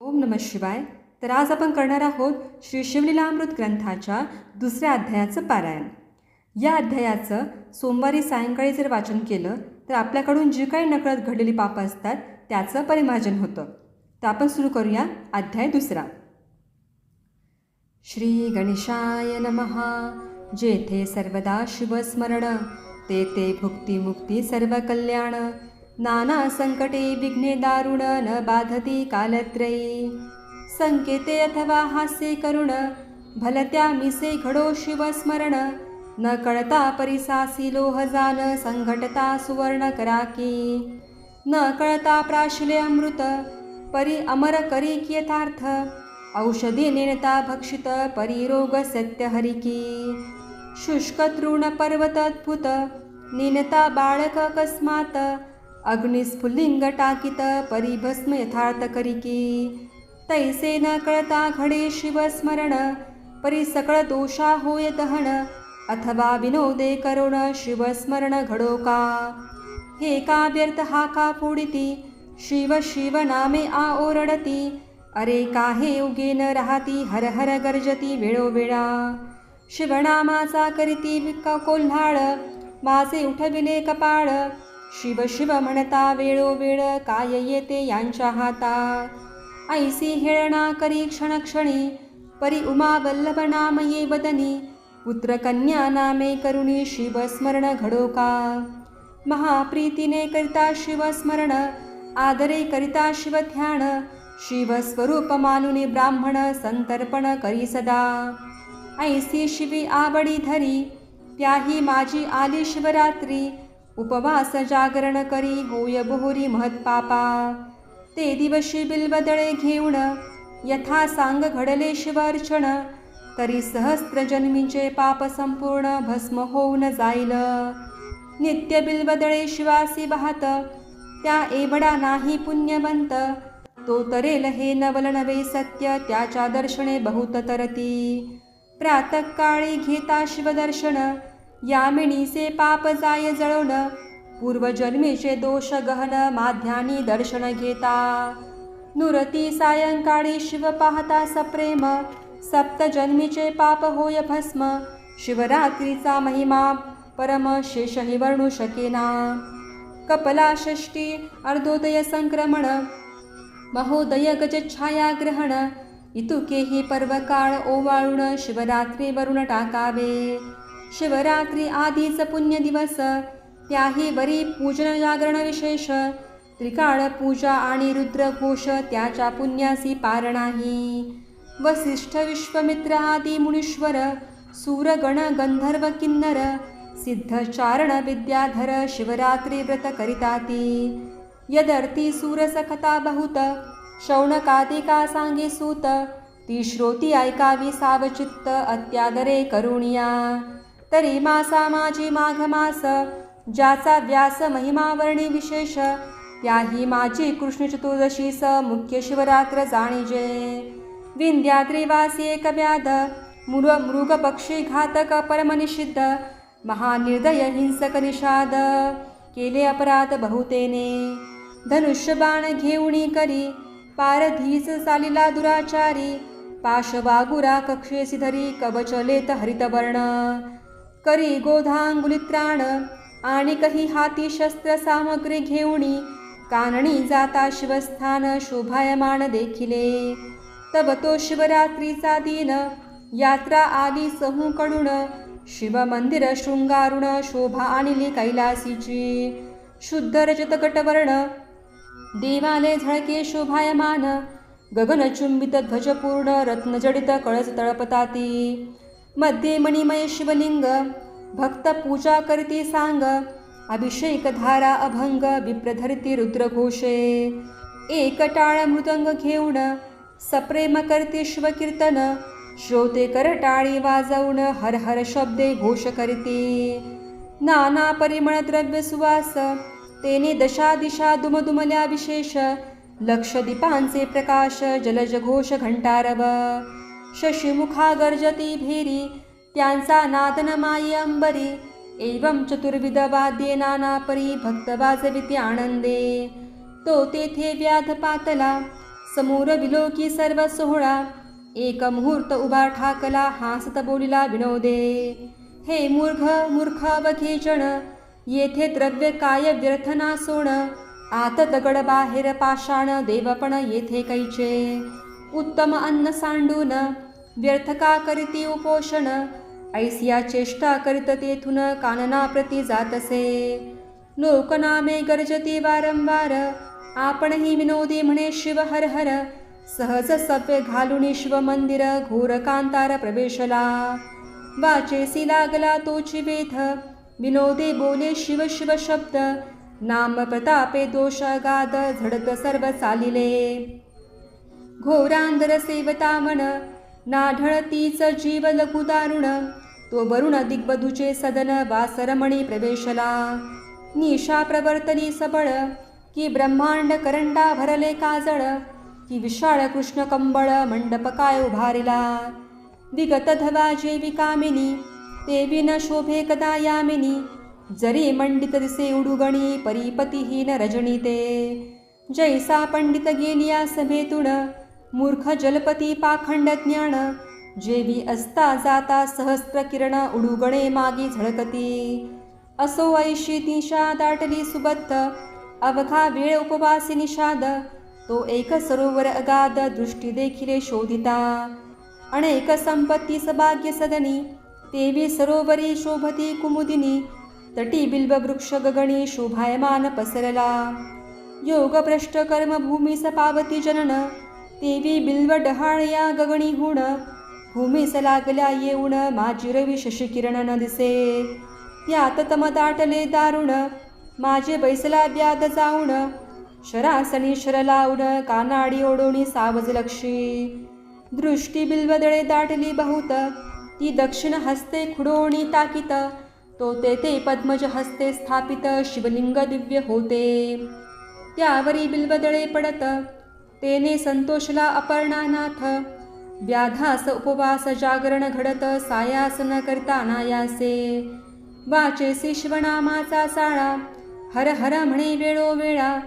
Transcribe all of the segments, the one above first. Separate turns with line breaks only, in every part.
ओम नम शिवाय. तर आज आपण करणार आहोत श्री शिवलीलामृत ग्रंथाच्या दुसऱ्या अध्यायाचं पारायण. या अध्यायाचं सोमवारी सायंकाळी जर वाचन केलं तर आपल्याकडून जी काही नकळत घडलेली पापं असतात त्याचं परिमार्जन होतं. तर आपण सुरू करूया अध्याय दुसरा. श्री गणेशाय नमः. जेथे सर्वदा शिवस्मरण ते ते भुक्तिमुक्ती सर्व कल्याण नाना संकटे विघ्ने दारुण न बाधती कालत्रयी. संकेते अथवा हास्ये करुण भलत्या मिसे घडो शिवस्मरण न कळता परिसासी लोहजान संघटता सुवर्ण कराकी. न कळता प्राशिले अमृत परी अमर करी यथार्थ औषधी नेणता भक्षित परिरोग सत्य हरिकी. शुष्क पर्वतद्भुत निनता बाळक अकस्मात. अग्निस्फुल्लिंग टाकित परिभस्म यथार्थ करिकी तैसे न कळता घडे शिवस्मरण परी सकळ दोषा होय दहन अथवा विनोदे करुण शिवस्मरण घडो का। हे का व्यर्थ हा का फोडिती शिव शिव नामे आ ओरडती अरे काहे न राहती हर हर गर्जती वेळोवेळा। शिवनामाचा करीती विक्का कोल्हाळ माझे उठविले कपाळ शिव शिव म्हणता वेळोवेळ काय येते यांच्या हाता? ऐसी हेळणा करी क्षणक्षणी परी उमा वल्लभ नाम ये वदनी पुत्रकन्या नामे करुणी शिवस्मरण घडो का महाप्रीतीने करिता शिवस्मरण आदरे करिता शिवध्यान शिवस्वरूप मानुनी ब्राह्मण संतर्पण करी सदा? ऐसी शिवी आवडी धरी त्याही माझी आली शिवरात्री उपवास जागरण करी होय बोहरी महत्पापा ते दिवशी बिल्वदळे घेऊन यथा सांग घडले शिवार्चन तरी सहस्त्र जन्मीचे पाप संपूर्ण भस्म होऊन जाईल. नित्य बिल्वदळे शिवासी वाहत त्या एवढा नाही पुण्यवंत तो तरेल हे नवल नवे सत्य त्याच्या दर्शने बहुत तरती. प्रातकाळी घेता शिवदर्शन यामिनीचे पाप जाय जळवण पूर्वजन्मीचे दोष गहन माध्यानी दर्शन घेता। नुरती सायंकाळी शिव पाहता सप्रेम सप्तजन्मीचे पाप होय भस्म शिवरात्रीचा महिमा परम शेषही वर्णू शकेना। कपला षष्टी अर्धोदय संक्रमण महोदय गजछायाग्रहण इतुकेही पर्वकाळ ओवाळून शिवरात्री वरुण टाकावे। शिवरात्री आधीच पुण्य दिवस त्याही वरी पूजन जागरण विशेष त्रिकाळ पूजा आणि रुद्रघोष त्याच्या पुण्यासी पार नाही. वसिष्ठ विश्वमित्र आदी मुनीश्वर सूरगण गंधर्व किन्नर सिद्धचारण विद्याधर शिवरात्री व्रत करिताती. यदर्थी सूरसखता बहुत शौनकादिका सांगे सूत ती श्रोती ऐकावी सावचित्त अत्यादरे करुणिया. तरी मासा माझी माघ मास ज्याचा व्यास महिमावर्णी विशेष त्याही माझी कृष्ण स मुख्य शिवरात्र जाणीजे. विंध्याद्रिवासी एक व्याध मृग मृग पक्षी घातक परमनिषिद्ध महानिर्दय हिंसक निषाद केले अपराध बहुतेने. धनुष्यबाण घेऊणी करी पारधीच चालिला दुराचारी पाशवागुरा कक्षेसी धरी कवचलेत हरितवर्ण. करी गोधांगुलित्राण. आणि कही हाती शस्त्र सामग्री घेऊणी कानणी जाता शिवस्थान शोभायमान देखिले. तब तो शिवरात्रीचा दिन यात्रा आली सहूकडून शिवमंदिर शृंगारुण शोभा आणली कैलासीची. शुद्ध रजत देवाले झळके शोभायमान गगनचुंबित ध्वजपूर्ण रत्नजडित कळस तळपताती. मध्ये मणिमय शिवलिंग भक्त पूजा करती सांग अभिषेक धारा अभंग विप्रधरती रुद्रघोषे। एक टाळ मृदंग घेऊन सप्रेम करते शिवकीर्तन श्रोते कर टाळी वाजवण हर हर शब्दे घोष करते। नाना परिमळ द्रव्य सुवास तेने दशा दिशा दुमदुमल्या विशेष लक्ष दीपांचे प्रकाश जलज घोष घंटारव। शशिमुखा गर्जती भेरी त्यांचा नादनमायी अंबरी एवं चतुर्विध वाद्ये नानापरी भक्त वाजविते आनंदे तो तेथे व्याध पातला समोर विलोकी सर्व सोहळा एक मुहूर्त उभा ठाकला हासत बोलिला विनोदे। हे मूर्ख मूर्ख अवघे येथे द्रव्य काय व्यर्थ सोण आत दगड बाहेर पाषाण देवपण येथे कैचे। उत्तम अन्न सांडून व्यर्थ का करीती उपोषण ऐसिया चेष्टा करीत तेथून काननाप्रती जात जातसे. लोकनामे गर्जती वारंवार आपणही विनोदी म्हणे शिव हर हर. सहज सव्य घालून शिव मंदिर घोर कांतार प्रवेशला. वाचेसी लागला तोची वेध विनोदे बोले शिव शिव शब्द. नाम प्रतापे दोष गाद झडत सर्व चालिले. घोरांधर सेवता मन नाढळतीच जीव लघुदारुण तो वरुण दिग्बधूचे सदन वासरमणी प्रवेशला। निशा प्रवर्तनी सबळ की ब्रह्मांड करंडा भरले काजळ की विशाळ कृष्ण कंबळ मंडप काय उभारिला। विगत धवा जेवी कामिनी ते न शोभे कदा यामिनी जरी मंडित दिसे उडुगणी परीपतीहीन रजनी ते जैसा पंडित गेलिया सभेतून मूर्ख जलपती पाखंड ज्ञान जेवी असता जाता सहस्त्र किरण उडुगणे मागी झळकती. असो ऐशी दिशा दाटली सुबत्त अवघा वेळ उपवासी निषाद तो एक सरोवर अगाध दृष्टी देखिले शोधिता. अनेक संपत्ती सभाग्य सदनी तेवी सरोवरी शोभती कुमुदिनी तटी बिल्ब वृक्ष गगणी शोभायमान पसरला. योग भ्रष्ट कर्मभूमी पावती जनन तेवी बिल्व डहाळया गगणी हुण भूमीस लागल्या येऊन माझी रवी शशिकिरण न दिसे त्यात तम दाटले दारुण माझे बैसला व्याध जाऊन शरासनी शर लावून कानाडी ओढोणी सावज लक्षी दृष्टी बिल्वदळे दाटली बहुत ती दक्षिण हस्ते खुडोणी ताकित तो तेथे पद्मज हस्ते स्थापित शिवलिंग दिव्य होते त्यावरी बिल्वदळे पडत तेने संतोषला अपर्णानाथ व्याधास उपवास जागरण घडत सायास न करता नायासे वाचेसी शिवनामाचा साळा हर हर म्हणे वेळोवेळा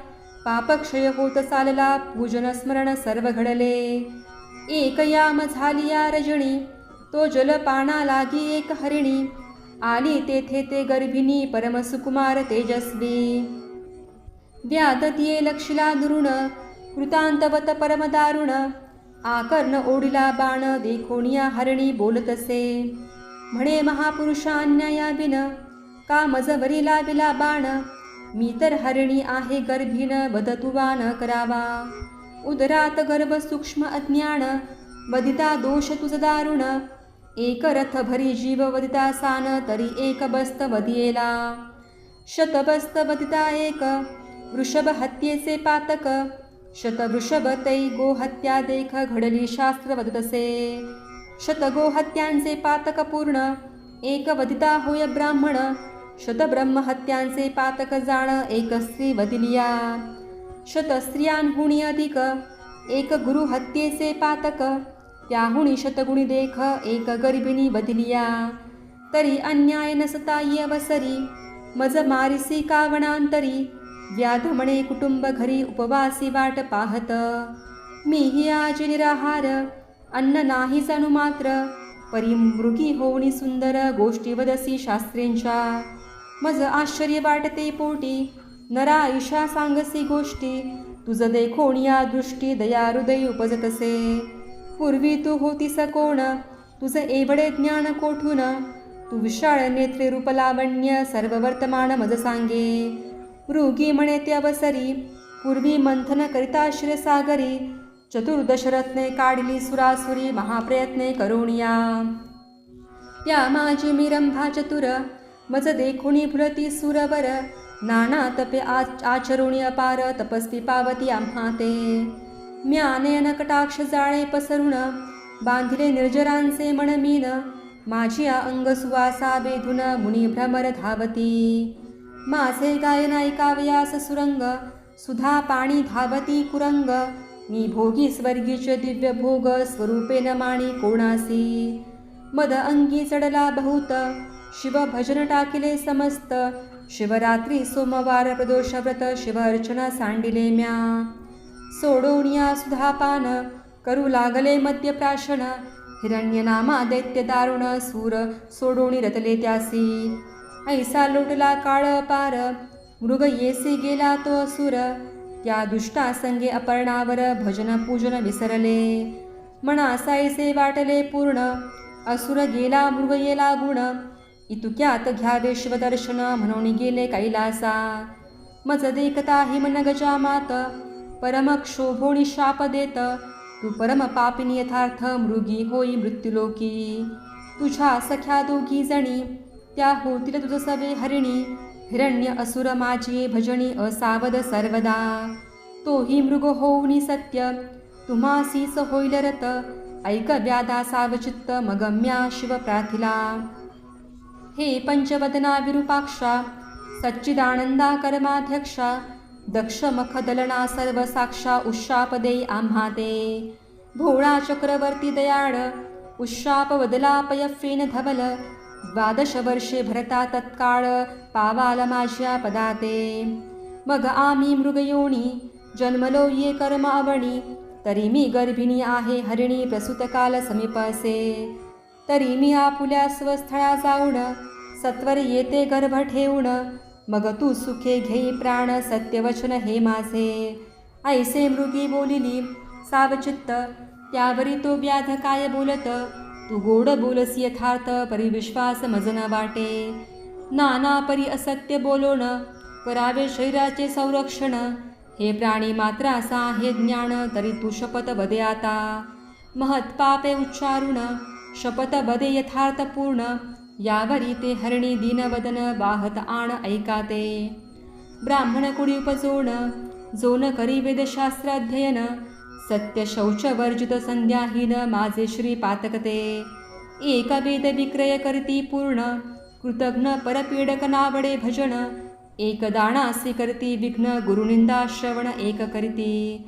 पापक्षय होत चालला पूजन स्मरण सर्व घडले. एक याम झाली या रजणी तो जलपाना लागी एक हरिणी आली तेथे ते गर्भिणी परमसुकुमार तेजस्वी. व्यादतीये लक्षिला दुरुण कृतांतवत परमदारुण आकर्ण ओढिला बाण देखोनिया हरणी बोलतसे. म्हणे महापुरुषान्याया बिन का मजवरी लाविला बाण मी तर हरिणी आहे गर्भीण वदतुवा न करावा. उदरात गर्भ सूक्ष्म अज्ञान वदिता दोष तुझ दारुण. एक रथ भरी जीव वदिता सान तरी एक बस्त वदियेला. शतबस्त वदिता एक वृषभ हत्येचे पातक शतवृषभ तै गोहत्या देख घडली शास्त्र वदतसे। शतगोहत्यांचे पातक पूर्ण एक वदिता होय ब्राह्मण। शतब्रह्महत्यांचे पातक जाण एक स्त्री वदिलिया शतस्त्रियांहुणी अधिक एक गुरुहत्येचे पातक। त्याहुणी शतगुणी देख एक गर्भिणी वदिलिया। तरी अन्याय नसता अवसरी मज मारिसी कावणांतरी। व्याधमणे कुटुंब घरी उपवासी वाट पाहत. मीही आज निराहार अन्न नाही जाणू मात्र परी मृगी होणी सुंदर गोष्टी वदसी शास्त्रींच्या. मज आश्चर्य वाटते पोटी नरा ईशा सांगसी गोष्टी तुझ देखोणिया दृष्टी दया हृदय उपजतसे. पूर्वी तू होतीस कोण तुझ एवढे ज्ञान कोठून तू विशाळ नेत्रे रूपलावण्य सर्व वर्तमान मज सांगे. मृगी म्हणे ते अवसरी पूर्वी मंथन करिता शिरसागरी चतुर्दशरत्ने काढली सुरासुरी महाप्रयत्ने करुणिया। त्या माझी मी रंभा चतुर मज देखुणी भुलती सुरवर नाना तपे आच आचरुणी अपार तपस्वी पावती आम्हा ते। म्यानयन कटाक्ष जाळे पसरुण बांधले निर्जरांचे मनमीन माझी अंग सुवासा वेधून मुनी भ्रमर धावती। माझे गायन ऐकावयास सुरंग सुधा पाणी धावती कुरंग मी भोगी स्वर्गीच दिव्य भोग स्वरूपेन माणी कोणासी. मद अंगी चढला बहुत शिव भजन टाकिले समस्त शिवरात्री सोमवार प्रदोष व्रत शिव अर्चना सांडिले म्या. सोडोनिया सुधापान करू लागले मद्यप्राशन हिरण्यनामा दैत्य दारुण सूर सोडोणी रतले त्यासी. ऐसा लुटला काळ पार. मृग येसी गेला तो असुर. त्या दुष्टा संगे अपर्णावर भजन पूजन विसरले. मना साईसे वाटले पूर्ण. असुर गेला मृग येला गुण. इतुक्यात घ्या विश्वदर्शन म्हणून गेले कैलासा. मज देखता हिमन गजामात परम क्षोभोणी शाप देत. तू परम पापिनी यथार्थ मृगी होई मृत्युलोकी. तुझ्या सख्या दोघी जणी त्या होतील तुझ सवे हरिणी. हिरण्य असुर माझी भजनी असावध सर्वदा. तोही मृग होऊनी सत्य. तुम्हासीस होईल रत. ऐक व्यादा सावचित्त मगम्या शिव प्राथिला. हे पंचवदना विरूपाक्षा. सच्चिदानंदा कर्माध्यक्षा. दक्ष मखदलना सर्व साक्षा उशापदे आम्हाते. भोळा चक्रवर्ती दयाळ. उशाप वदलापय फेन धवल. द्वादश वर्षे भरता तत्काळ पावाल माझ्या पदाते. मग आम्ही मृगयोणी जन्मलो ये कर्म अवणी तरी मी गर्भिणी आहे हरिणी प्रसूतकाल समीपसे. तरी मी आपुल्या स्वस्थळा जाऊन सत्वर येते गर्भ ठेवून मग तू सुखे घेई प्राण सत्यवचन हे माझे. ऐसे मृगी बोलिली सावचित्त त्यावरी तो व्याध काय बोलत? तू गोड बोलस यथार्थ परिविश्वास मजन वाटे. नाना परी असत्य बोलोण करावे शरीराचे संरक्षण. हे प्राणी मात्र असा आहे ज्ञान तरी तू शपथ बदे आता. महत्पापे उच्चारुण शपथ बदे यथार्थ पूर्ण. यावरी ते हरणी दीनवदन वाहत आण ऐकाते. ब्राह्मण कुडी उपजोण जोन करी वेदशास्त्र अध्ययन सत्य शौच वर्जित संध्याहीन माझे श्री पातकते एक वेद विक्रय करती पूर्ण कृतघ्न परपीडक नावडे भजन. एक दाणासी करती विघ्न गुरुनिंदा श्रवण एक करीती.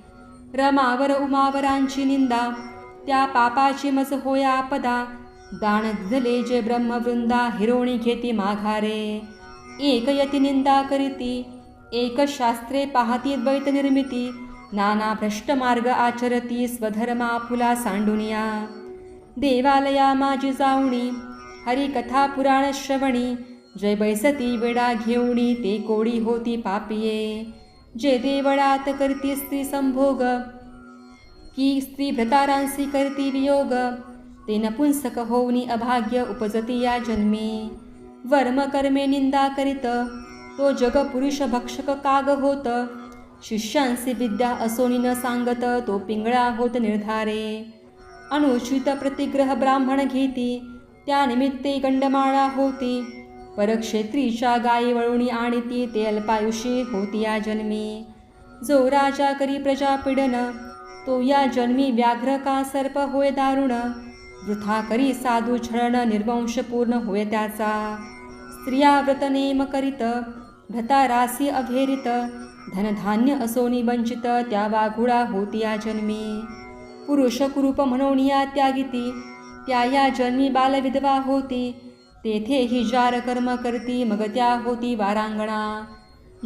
रमावर उमावरांची निंदा त्या पापाची मज होया आपदा. दान दिले जे ब्रह्मवृंदा हिरोणी घेती माघारे. एक यती निंदा करीती एक शास्त्रे पाहती द्वैत निर्मिती. नाना भ्रष्ट मार्ग आचरती स्वधर्मा फुला सांडुनिया. देवालया माझी जावणी हरिकथा पुराण श्रवणी जय बैसती वेडा घेऊणी ते कोडी होती पापिये. जे देवळात करती स्त्री संभोग की स्त्री भ्रतारांसी करती वियोग ते नपुंसक होऊनी अभाग्य उपजती या जन्मी. वर्म कर्मे निंदा करीत तो जग पुरुष भक्षक काग होत शिष्यांसी विद्या असोनी न सांगत तो पिंगळा होत निर्धारे. अनुचित प्रतिग्रह ब्राह्मण घेती त्यानिमित्ते गंडमाळा होती. परक्षेत्रीच्या गायी वळुणी आणती ते अल्पायुषी होती या जन्मी. जो राजा करी प्रजा पिडन तो या जन्मी व्याघ्र का सर्प होय दारुण. वृथा करी साधू छळण निर्वंश पूर्ण होय त्याचा. स्त्रिया व्रत नेम करीत भ्रता रासी अभेरित धनधान्य असोनी वंचित त्या वाघुळा होती या जन्मी. पुरुष कुरूप म्हणून या त्यागिती त्या या जन्मी बालविधवा होती. तेथे ही जार कर्म करती मग त्या होती वारांगणा.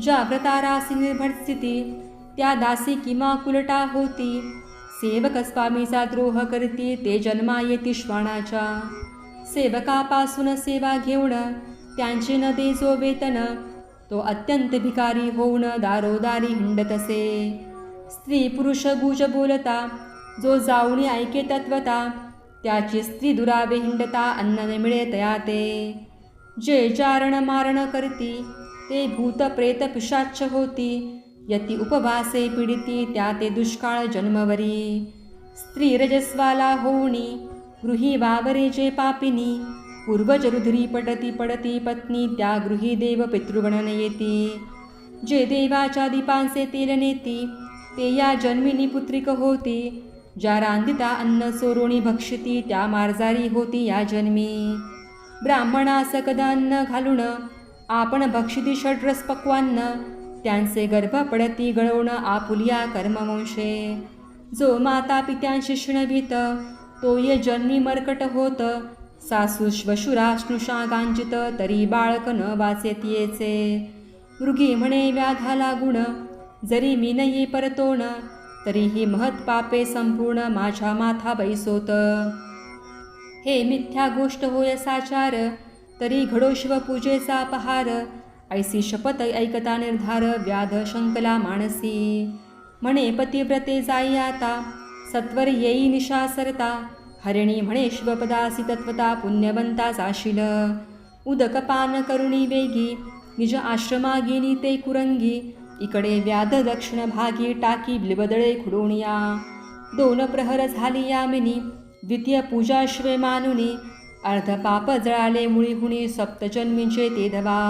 ज्या व्रतारासी निर्भर स्थिती त्या दासी किमा कुलटा होती. सेवक स्वामीचा द्रोह करती ते जन्मा येती श्वानाच्या. सेवकापासून सेवा घेऊन त्यांचे न दे जो वेतन तो अत्यंत भिकारी होऊन दारोदारी हिंडत असे स्त्री पुरुष गुज बोलता जो जाऊनी ऐके तत्वता त्याची स्त्री दुरावे हिंडता अन्न न मिळे तया ते जे चारण मारण करती ते भूत प्रेत पिशाच्छ होती यती उपवासे पीडिती त्या ते दुष्काळ जन्मवरी. स्त्री रजस्वाला होऊनी गृही वावरे जे पापिनी पूर्वज रुधिरी पडती पडती पत्नी त्या गृही देव पितृगणन येती जे देवाच्या दीपांचे तेल नेती ते या जन्मिनी पुत्रिक होती। ज्या रांदिता अन्न सोरोणी भक्षिती त्या मार्जारी होती या जन्मी। ब्राह्मणास कदा अन्न घालून आपण भक्षिती षड्रस पक्वान्न त्यांचे गर्भ पडती गळवण आपुलिया कर्मवंशे। जो माता पित्यांशी शिणवीत तो ये जन्मी मरकट होत सासू श्वशुरा स्नुषा गांजित तरी बाळक न वाचेत येचे मृगी म्हणे व्याधाला गुण. जरी मी न परतोण तरीही महत पापे संपूर्ण माझ्या माथा बैसोत. हे मिथ्या गोष्ट होय साचार तरी घडो शिवपूजेचा पहार. ऐसी शपथ ऐकता निर्धार व्याध शंकला मानसी. म्हणे पतिव्रते जाई आता सत्वर येई निशा सरता हरिणी म्हणे शिवपदासी तत्वता पुण्यवंता जाशील उदक पान करुणी वेगी निज आश्रमा गेली ते कुरंगी. इकडे व्याध दक्षिण भागी टाकी बिलबदळे खुडोणिया दोन प्रहर झाली यामिनी द्वितीय पूजा शिवे मानुनी. अर्ध पाप जळाले मुळी हुणी सप्तजन्मींचे ते धवा.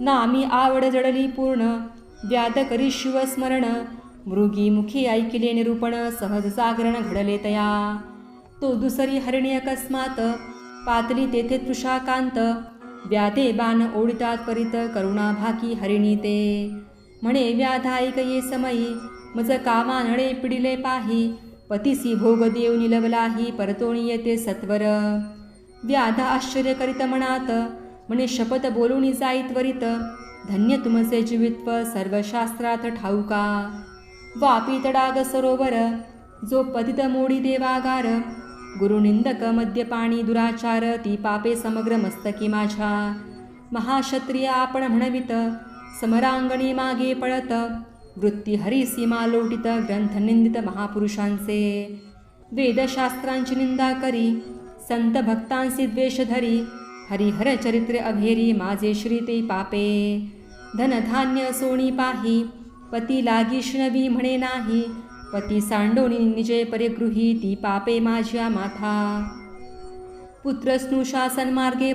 नामी आवड जडली पूर्ण व्याध करी शिवस्मरण. मृगी मुखी ऐकिले निरूपण सहज जागरण घडले तया. तो दुसरी हरिणी अकस्मात पातली तेथे तृषाकांत व्याधे बाण ओढितात परित करुणाभाकी हरिणी ते. म्हणे व्याधायिक ये समयी मज कामा नळे पिडिले पाही पतिसी भोग देव निलवलाही परतोणी येते सत्वर. व्याध आश्चर्य करीत म्हणात म्हणे शपथ बोलून जाई त्वरित धन्य तुमसे जीवित्व सर्वशास्त्रात ठाऊका. वापी तडाग सरोवर जो पतित मोडी देवागार गुरुनिंदक मद्यपाणी दुराचार ती पापे समग्र मस्तकी माझ्या. महाक्षत्रिय आपण म्हणवित समरांगणी मागे पळत वृत्ती हरी सीमा लोटित ग्रंथ निंदित महापुरुषांचे. वेदशास्त्रांची निंदा करी संत भक्तांसी द्वेष धरी हरिहर चरित्र अभेरी माझे श्री ते पापे. धनधान्य सोणी पाही पती लागिष्णवी म्हणे नाही पती सांडोनी निजे परिगृही ती पापे माझ्या माथा. पुत्र स्नुषा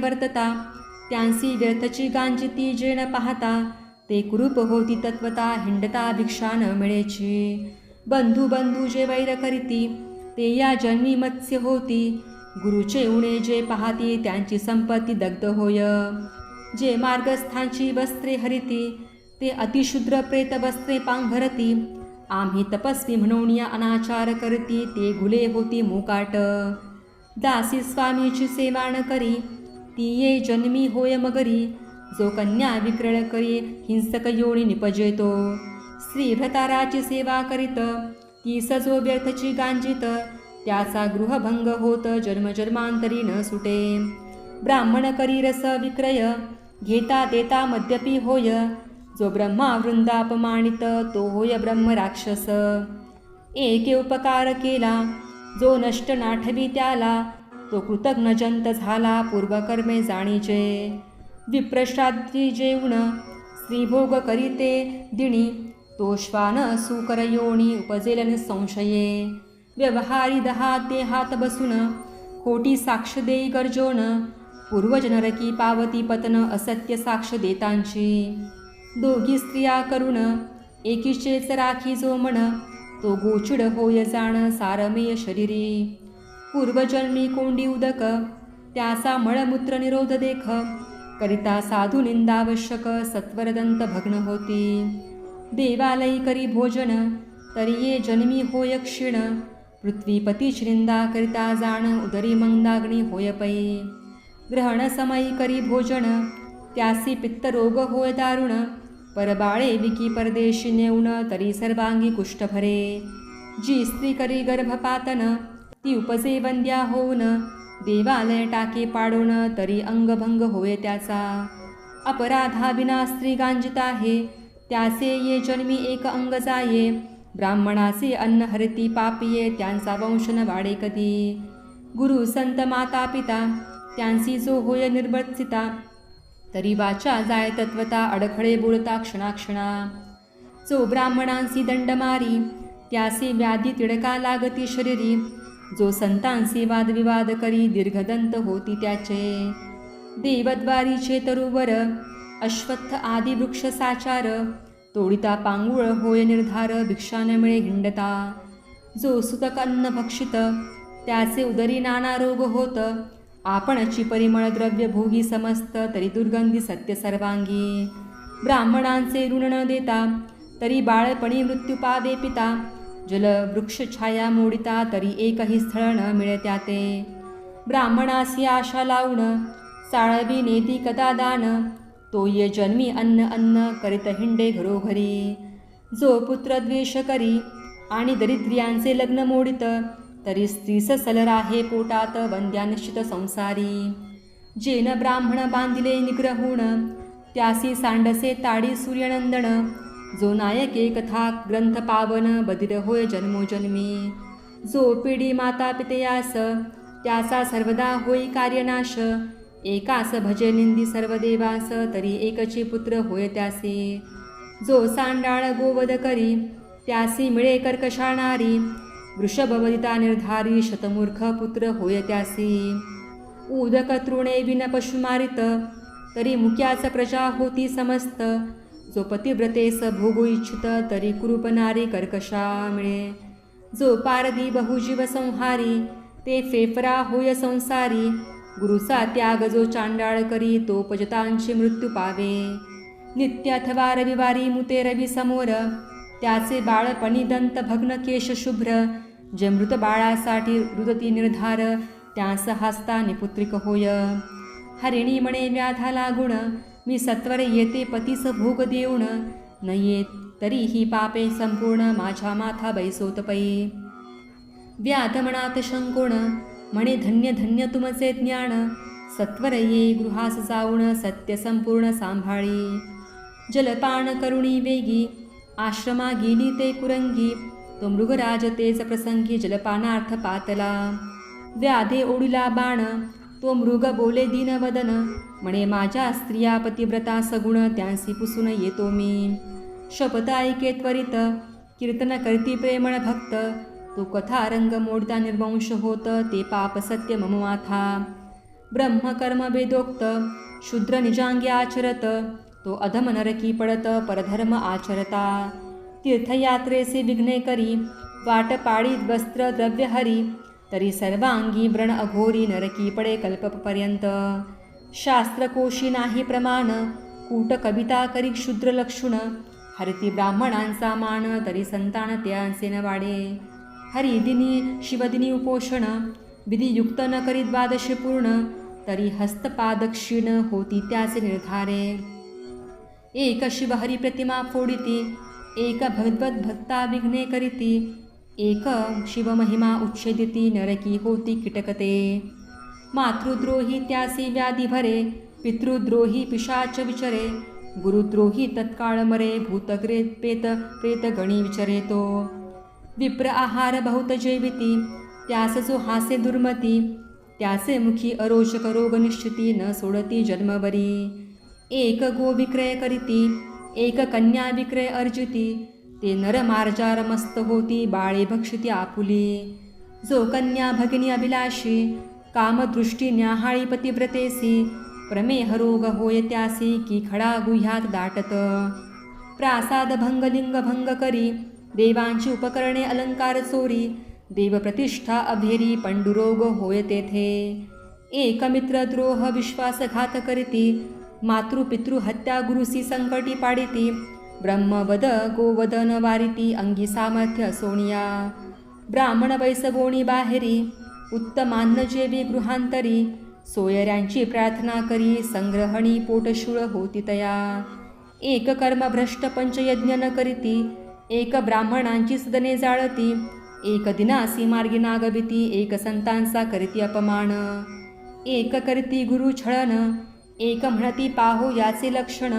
वर्तता त्यांसी व्यर्थची गांजिती जे न पाहता ते कुरूप होती तत्वता हिंडता भिक्षा न मिळेची. बंधू बंधू जे वैर करीती ते या जन्मी मत्स्य होती गुरुचे उणे जे पाहती त्यांची संपत्ती दग्ध होय. जे मार्गस्थांची वस्त्रे हरिती ते अतिशुद्र प्रेत वस्त्रे पांघरती आम्ही तपस्वी म्हणून या अनाचार करती ते घुले होती मुकाट. दासी स्वामीची सेवा न करी ती ये जन्मी होय मगरी जो कन्या विक्रळ करी हिंसक योनी निपजेतो. श्रीभ्रताराची सेवा करीत ती सजो व्यर्थची गांजित त्याचा गृहभंग होत जन्मजन्मांतरी न सुटे. ब्राह्मण करी रस विक्रय घेता देता मद्यपी होय जो ब्रह्मावृंदापमानित तो होय ब्रह्म राक्षस. एके उपकार केला जो नष्ट नाठवी त्याला तो कृतज्ञ जंत झाला पूर्वकर्मे जाणीचे विप्रश्राद्धी जेवण स्त्रीभोग करीते दिणी तो श्वान सुकर उपजेलन संशये. व्यवहारी दहा देहात बसून खोटी साक्ष देई गर्जोन पूर्वजनरकी पावती पतन असत्य साक्ष देतांची. दोघी स्त्रिया करुण एकीचेच राखी जो म्हण तो गोचिड होय जाण सारमेय शरीरी. पूर्वजन्मी कोंडी उदक त्याचा मळमूत्र निरोध देख करिता साधू निंदावश्यक सत्वरदंत भग्न होती. देवालयी करी भोजन तरी ये जन्मी होय क्षीण पृथ्वीपतीची निंदा करिता जाण उदरी मंदाग्नी होय पै. ग्रहण समयी करी भोजन त्यासी पित्तरोग होय दारुण परबाळे विकी परदेशी नेऊन तरी सर्वांगी कुष्ठभरे जी स्त्री करी गर्भपातन ती उपजे वंद्या होऊन देवालय टाके पाडून तरी अंगभंग होय त्याचा. अपराधा विना स्त्री गांजित आहे त्याचे ये जन्मी एक अंग जाये. ब्राह्मणाचे अन्न हरती पापिये त्यांचा वंशन वाढे कधी. गुरु संत माता पिता त्यांची जो होय निर्बत्सिता तरी वाचा जाय तत्वता अडखळे बोलता क्षणाक्षणा. जो ब्राह्मणांसी दंड मारी त्यासी व्याधी तिडका लागती शरीरी. जो संतांसी वादविवाद करी दीर्घदंत होती त्याचे. देवद्वारीचे तरुवर अश्वत्थ आदी वृक्ष साचार. तोडिता पांगुळ होय निर्धार भिक्षा मिळे हिंडता. जो सुतक अन्न भक्षित त्याचे उदरी नाना रोग होत. आपणची परिमळ द्रव्य भोगी समस्त तरी दुर्गंधी सत्य सर्वांगी. ब्राह्मणांचे ऋण न देता तरी बाळपणी मृत्युपादे पिता. जल वृक्ष छाया मोडिता तरी एकही स्थळ न मिळत्या ते ब्राह्मणासी आशा लावून साळवी नेती कदा दान. तो ये जन्मी अन्न अन्न करीत हिंडे घरोघरी. जो पुत्र द्वेष करी आणि दरिद्रियांचे लग्न मोडित तरी स्त्रीस सलर आहे पोटात वंद्यानिश्चित संसारी. जेन ब्राह्मण बांधिले निग्रहुण त्यासी सांडसे ताडी सूर्यनंदन. जो नायके कथा ग्रंथ पावन बधिर होय जन्मोजन्मी. जो पिढी माता पितयास त्याचा सर्वदा होई कार्यनाश. एकास भजे निंदी सर्व देवास तरी एकची पुत्र होय त्यासे. जो सांडाळ गोवध करी त्यासी मिळे कर्कशाणारी. वृषभवदिता निर्धारी शतमूर्ख पुत्र होय त्यासी उदक तृणे विन पशुमारित तरी मुक्याच प्रजा होती समस्त। जो पतिव्रतेस भोगू इच्छित तरी कुरूपनारी कर्कशा मिळे जो पारदी बहुजीव संहारी ते फेफरा होय संसारी। गुरुचा त्याग जो चांडाळ करी तो पजतांची मृत्यू पावे। नित्य अथवा रविवारी मुते रवी समोर त्याचे बाळपणी दंत भग्न केश शुभ्र। जे मृत बाळासाठी रुदती निर्धार त्यास हस्ता निपुत्रिक होय. हरिणी म्हणे व्याधाला गुण मी सत्वरे येते पतीस भोग देऊन न येत तरीही पापे संपूर्ण माझ्या माथा बैसोत पै. व्याध म्हणात शंकोण म्हणे धन्य धन्य तुमचे ज्ञान सत्वर ये गृहास जाऊन सत्य संपूर्ण सांभाळी. जलपान करुणी वेगी आश्रमा गेली ते कुरंगी तो मृगराज तेच प्रसंगी जलपानार्थ पातला व्याधे ओढिला बाण तो मृग बोले दीनवदन म्हणे माझ्या स्त्रिया पतिव्रता सगुण त्यांसी पुसून येतो मी। शपथ ऐके त्वरित कीर्तन करती प्रेमळ भक्त तो कथा रंग मोडता निर्वंश होत ते पाप सत्य मम माथा। ब्रह्मकर्म वेदोक्त शूद्र निजांगी आचरत तो अधम नरकी पडत परधर्म आचरता। तीर्थयात्रेसी विघ्ने करी वाट पाळी वस्त्र द्रव्य हरी तरी सर्वांगी व्रण अघोरी नरकी पडे कल्पपर्यंत. शास्त्रकोशी नाही प्रमाण कूट कविता करी क्षुद्र लक्षुण हरिती ब्राह्मणांचा मान तरी संतान त्यांचे न वाडे हरिदिनी शिवदिनी उपोषण विधियुक्त न करी द्वादश पूर्ण तरी हस्तपादक्षिण होती त्याचे निर्धारे. एक शिवहरी प्रतिमा फोडिती एक भगवत भक्ता विघ्ने करीती एक शिवमहिमा उच्छेदिती नरकी होती कीटकते। मातृद्रोही त्यासी व्याधी भरे पितृद्रोही पिशाच विचरे गुरुद्रोही तत्काळ मरे भूतग्रे पेत प्रेत गणी विचरे तो विप्र आहार बहुत जेविती त्यास जो हासे दुर्मती त्यासे मुखी अरोचक रोग निश्चिती न सोडती जन्मवरी। एक गो विक्रय करीती एक कन्या विक्रय अर्जिती ते नर मार्जार मस्त होती बाळे भक्षिती आपुली. जो कन्या भगिनी अभिलाषी कामदृष्टी न्याहाळी पतिव्रतेसी प्रमेह रोग होय त्यासी की खडा गुह्यात दाटत. प्रासाद भंग लिंग भंग करी देवांची उपकरणे अलंकार चोरी देवप्रतिष्ठा अभेरी पंडुरोग होय तेथे. एकमित्र द्रोह विश्वासघात करीती मातृपितृ हत्या गुरुसी संकटी पाडिती ब्रह्मवद गोवदन वारिती अंगी सामर्थ्य सोनिया। ब्राह्मण वैसगोणी बाहेरी उत्तमान्न जेवी गृहांतरी सोयऱ्यांची प्रार्थना करी संग्रहणी पोटशूळ होती तया। एक कर्मभ्रष्ट पंचयज्ञ न करीती एक ब्राह्मणांची सदने जाळती एक दिनासी मार्गी नागविती एक संतांचा करीती अपमान। एक करीती गुरु छळन एक म्हणती पाहो याचे लक्षण.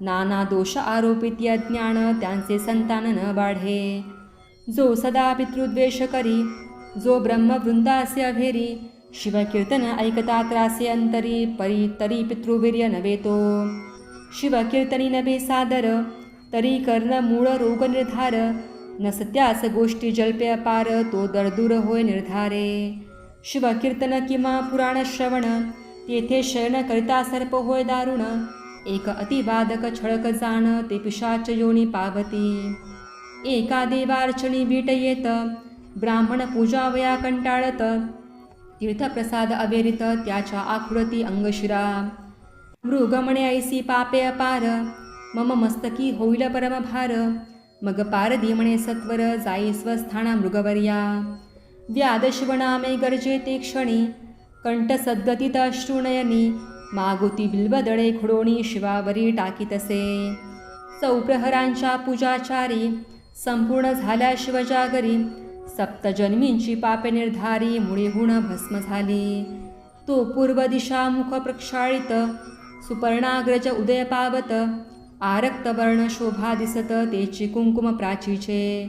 नाना दोष आरोपित ज्ञान त्यांचे संतान न वाढे जो सदा पितृद्वेष करी जो ब्रह्मवृंदासे अभेरी शिवकीर्तन ऐकता त्रासे अंतरी परी तरी पितृवीर्य नव्हे तो शिवकीर्तनी नभे सादर तरी कर्ण मूळ रोग निर्धार नसत्यास गोष्टी जल्पे अपार तो दरदूर होय निर्धारे. शिवकीर्तन किंवा पुराण श्रवण तेथे शयन करिता सर्प होय दारुण एक अतिवादक छळक जाण ते पिशाच योनी पावती. एका देवार्चनी बीट येत ब्राह्मण पूजावया कंटाळत तीर्थप्रसाद अवेरित त्याच्या आखुडती अंगशिरा. मृगमणे ऐसी पापे अपार मम मस्तकी होईल परमभार मग पारधी म्हणे सत्वर जाई स्वस्थाना मृगवर्या. व्यादशिवनामे गरजे ते क्षणी कंठ सद्गतीत अश्रुनयनी मागुती बिल्वदळे खुडोणी शिवावरी टाकीतसे चौप्रहरांच्या पूजाचारी संपूर्ण झाल्या शिवजागरी सप्तजन्मींची पापे निर्धारी मुळीहून भस्म झाली. तो पूर्व दिशा मुख प्रक्षाळित सुपर्णाग्रज उदय पावत आरक्त वर्ण शोभा दिसत तेची कुंकुम प्राचीचे.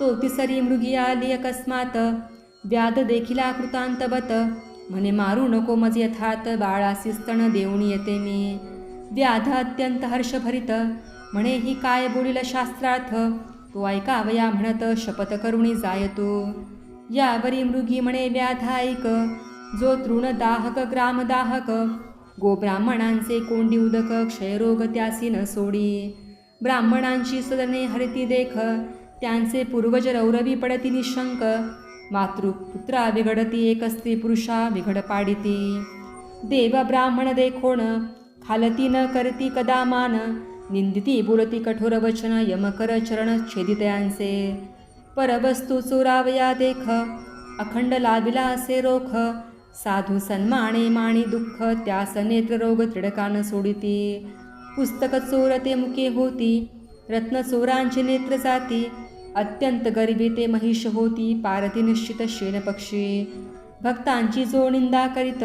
तो तिसरी मृगी आली अकस्मात व्याध देखिला कृतांतवत म्हणे मारू नको मज यथार्थ बाळासिस्तण देऊन येते मी व्याध अत्यंत हर्षभरित म्हणे ही काय बोलिल शास्त्रार्थ तो ऐकावया म्हणत शपथ करुणी जायतो यावरी मृगी म्हणे व्याध ऐक जो तृण दाहक ग्राम दाहक गोब्राह्मणांचे कोंडी उदक क्षयरोग त्यासी न सोडी ब्राह्मणांची सदने हरिती देख त्यांचे पूर्वज रौरवी पडती निशंक मातृपुत्रा विघडती एकस्त्री पुरुषा विघड पाडिती देव ब्राह्मण देखोण खालती न करती कदा मान निंदिती बोलती कठोर वचन यमकर चरण छेदितयांचे परवस्तू चोरावया देख अखंड लाविला असे रोख साधू सन्माने माणी दुःख त्यास नेत्ररोग त्रिडकान सोडिती. पुस्तक चोरते मुके होती रत्न चोरांची नेत्र जाती अत्यंत गरिबी ते महिष होती पारती निश्चित शेणपक्षी भक्तांची जो निंदा करीत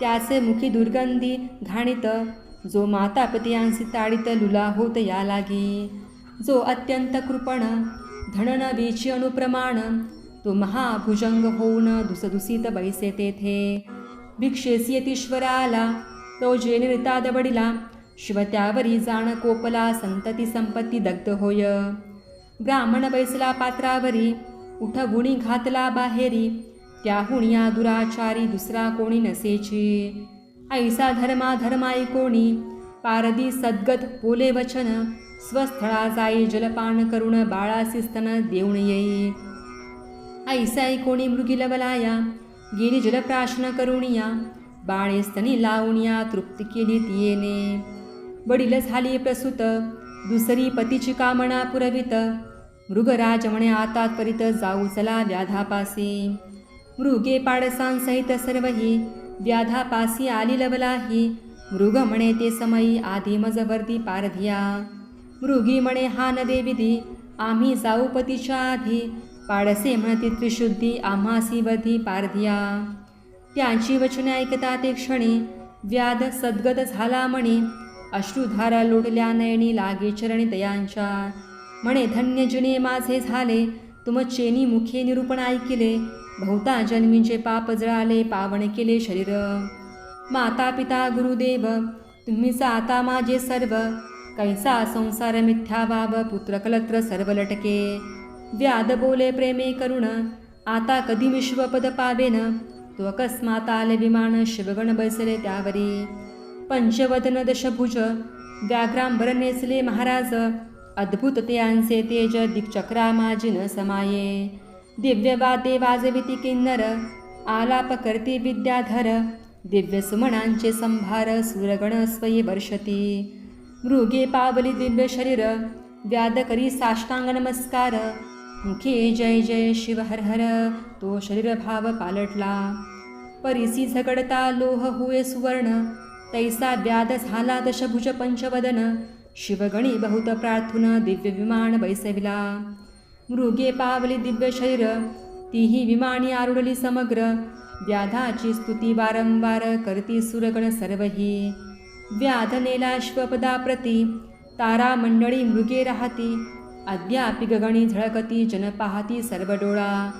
त्याचे मुखी दुर्गंधी घाणीत. जो माता पितयांसी ताडित लुला होत या लागी. जो अत्यंत कृपण धनन बीची अनुप्रमाण. तो महाभुजंग होऊन दुसदुसीत बैसे तेथे. भिक्षेसी यतीश्वराला तो जेनिरिता दबडिला शिव त्यावरी जाण कोपला संतती संपत्ती दग्ध होय. ब्राह्मण बैसला पात्रावरी उठ गुणी घातला बाहेरी त्याहून या दुराचारी दुसरा कोणी नसेची. ऐसा धर्मा धर्माई कोणी पारदी सद्गत बोले वचन स्वस्थळा जाई जलपान करुण बाळासिस्तन देऊन येई. ऐसाई कोणी मृगी लवलाया गेली जलप्राशन करुणिया बाळेस्तनी लावून या तृप्ती केली तियेने. वडील झाली प्रसूत दुसरी पतीची कामना पुरवित मृगराज म्हणे आता त्वरित जाऊ चला व्याधापासी. मृगे पाडसांसहित सर्वही व्याधापासी आली लवलाही. मृग म्हणे ते समयी आधी मजवर्ती पारधिया मृगी म्हणे हा नदे विधी आम्ही जाऊ पतीच्या आधी. पाडसे म्हणती त्रिशुद्धी आम्हासी वधी पारधिया त्यांची वचने ऐकता ते क्षणी व्याध सद्गत झाला म्हणे. अश्रुधारा लोटल्या नयनी लागे चरणी दयांच्या. म्हणे धन्य जुने माझे झाले तुम चेनी मुखे निरूपण ऐकिले बहुता जन्मींचे पाप जळाले पावन केले शरीर. माता पिता गुरुदेव तुम्हीचा आता माझे सर्व कैसा संसार मिथ्या बाब पुत्र कलत्र सर्व लटके. व्याद बोले प्रेमे करुण आता कधी विश्वपद पावेन? तो अकस्मात आले विमान शिवगण बसले त्यावरी. पंचवदन दशभुज व्याघ्रांबर नेसले महाराज अद्भुततयांचे तेज दिक्चक्रामाजिन समाये। दिव्यवादे वाजविती किन्नर आलाप करती विद्याधर दिव्यसुमणांचे संभार सुरगण स्वयी वर्षती। मृगे पावली दिव्य शरीर व्याद करी साष्टांग नमस्कार। मुखे जय जय शिव हर हर तो शरीर भाव पालटला। परिसी झगडता लोह हुए सुवर्ण तैसा व्याद झाला दशभुज पंचवदन। शिवगणी बहुत प्रार्थुन दिव्य विमान बैसविला. मृगे पावली दिव्य शरीर तीही विमानी आरुडली समग्र. व्याधाची स्तुती वारंवार करती सुरगण सर्वही. व्याध नेला श्वपदाप्रती तारा मंडळी मृगे राहती. अद्यापि गगणी झळकती जन पाहती सर्व डोळा.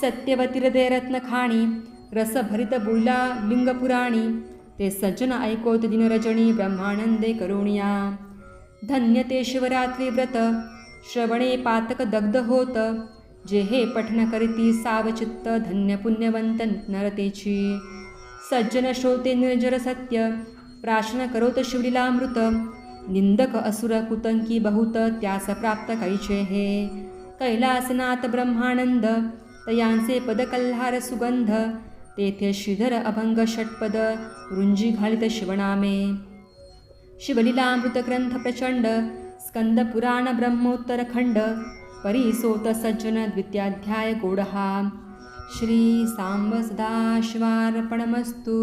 सत्यवती रत्न खाणी रसभरित बुल्ला लिंगपुराणी. ते सज्जन ऐकोत दिनरजणी ब्रह्मानंदे करुणिया. धन्य ते शिवरात्री व्रत श्रवणे पातक दग्ध होत जे हे पठण करीती सावचित्त धन्य पुण्यवंत नरतेची. सज्जन श्रोते निर्जर सत्य प्राशन करोत शिवलीलामृत निंदक असुर कुतंकी बहुत त्यास प्राप्त कैचे हे. कैलासनाथ ब्रह्मानंद तयांचे पदकल्हार सुगंध तेथे श्रीधर अभंग षटपद रुंजी घालित शिवनामे. शिवलीलामृत ग्रंथ प्रचंड स्कंद पुराण ब्रह्मोत्तरखंड परिसोत सज्जन द्वितीयाध्याय गोडहा श्री सांब सदाशिवार्पणमस्तु।